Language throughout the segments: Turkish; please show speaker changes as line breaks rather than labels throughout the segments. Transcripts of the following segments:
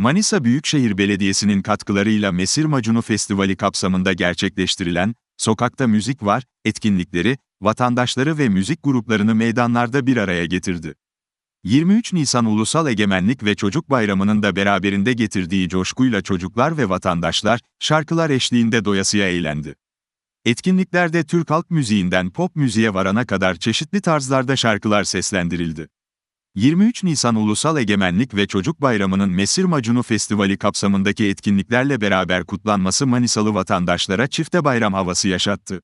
Manisa Büyükşehir Belediyesi'nin katkılarıyla Mesir Macunu Festivali kapsamında gerçekleştirilen Sokakta Müzik Var etkinlikleri, vatandaşları ve müzik gruplarını meydanlarda bir araya getirdi. 23 Nisan Ulusal Egemenlik ve Çocuk Bayramı'nın da beraberinde getirdiği coşkuyla çocuklar ve vatandaşlar, şarkılar eşliğinde doyasıya eğlendi. Etkinliklerde Türk halk müziğinden pop müziğe varana kadar çeşitli tarzlarda şarkılar seslendirildi. 23 Nisan Ulusal Egemenlik ve Çocuk Bayramı'nın Mesir Macunu Festivali kapsamındaki etkinliklerle beraber kutlanması Manisalı vatandaşlara çifte bayram havası yaşattı.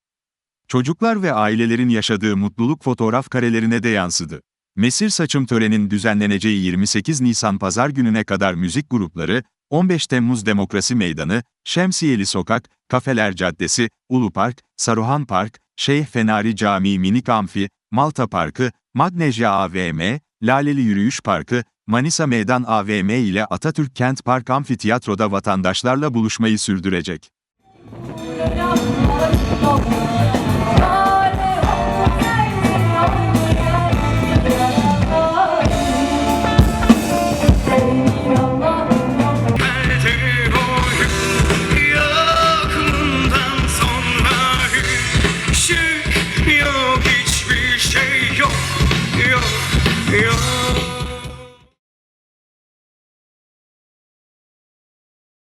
Çocuklar ve ailelerin yaşadığı mutluluk fotoğraf karelerine de yansıdı. Mesir Saçım törenin düzenleneceği 28 Nisan Pazar gününe kadar müzik grupları, 15 Temmuz Demokrasi Meydanı, Şemsiyeli Sokak, Kafeler Caddesi, Ulu Park, Saruhan Park, Şeyh Fenari Camii Minik Amfi, Malta Parkı, Magnesia AVM, Laleli Yürüyüş Parkı, Manisa Meydan AVM ile Atatürk Kent Park Amfiteyatro'da vatandaşlarla buluşmayı sürdürecek.
Yapma, Yeah.